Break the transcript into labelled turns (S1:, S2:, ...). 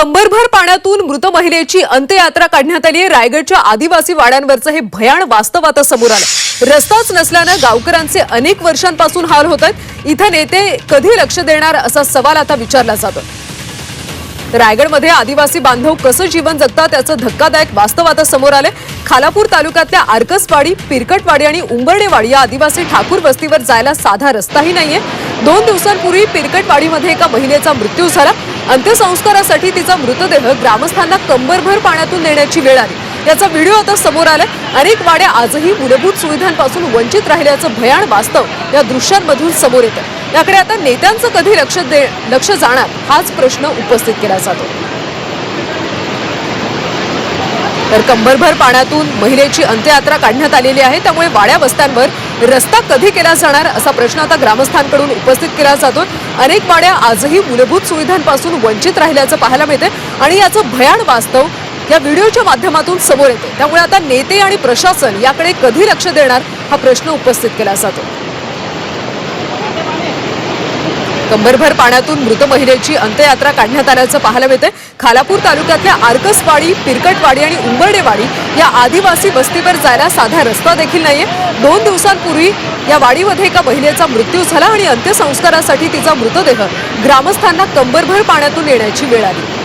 S1: कंबरभर पाण्यातून मृत महिलेची अंत्ययात्रा काढण्यात आली आहे. रायगडच्या आदिवासी वाड्यांवरचं हे भयाण वास्तव आता समोर आलं रस्ताच नसल्यानं गावकऱ्यांचे अनेक वर्षांपासून हाल होत आहेत. इथं नेते कधी लक्ष देणार असा सवाल आता विचारला जातो रायगडमध्ये आदिवासी बांधव कसं जीवन जगतात त्याचं धक्कादायक वास्तव आता समोर आलंय. खालापूर तालुक्यातल्या आरकसवाडी पिरकटवाडी आणि उंबर्डेवाडी या आदिवासी ठाकूर वस्तीवर जायला साधा रस्ताही नाहीये. दोन दिवसांपूर्वी पिरकटवाडीमध्ये एका महिलेचा मृत्यू झाला. अंत्यसंस्कारासाठी तिचा मृतदेह ग्रामस्थांना कंबरभर पाण्यातून नेण्याची वेळ आली. याचा व्हिडिओ आता समोर आलाय. अनेक वाड्या आजही मूलभूत सुविधांपासून वंचित राहिल्याचं भयाण वास्तव या दृश्यांमधून समोर येतं याकडे आता नेत्यांचं कधी लक्ष दे लक्ष जाणार हाच प्रश्न उपस्थित केला जातो. तर कंबरभर पाण्यातून महिलेची अंत्ययात्रा काढण्यात आलेली आहे. त्यामुळे वाड्या वस्त्यांवर रस्ता कधी केला जाणार असा प्रश्न आता ग्रामस्थांकडून उपस्थित केला जातो अनेक वाड्या आजही मूलभूत सुविधांपासून वंचित राहिल्याचं पाहायला मिळते आणि याचं भयाण वास्तव या व्हिडिओच्या माध्यमातून समोर येते त्यामुळे आता नेते आणि प्रशासन याकडे कधी लक्ष देणार हा प्रश्न उपस्थित केला जातो कंबरभर पाण्यातून मृत महिलेची अंत्ययात्रा काढण्यात आल्याचं पाहायला मिळते खालापूर तालुक्यातल्या आर्कसवाडी पिरकटवाडी आणि उंबर्डेवाडी या आदिवासी वस्तीवर जायला साधा रस्ता देखील नाहीये. दोन दिवसांपूर्वी या वाडीमध्ये एका महिलेचा मृत्यू झाला आणि अंत्यसंस्कारासाठी तिचा मृतदेह ग्रामस्थांना कंबरभर पाण्यातून येण्याची वेळ आली.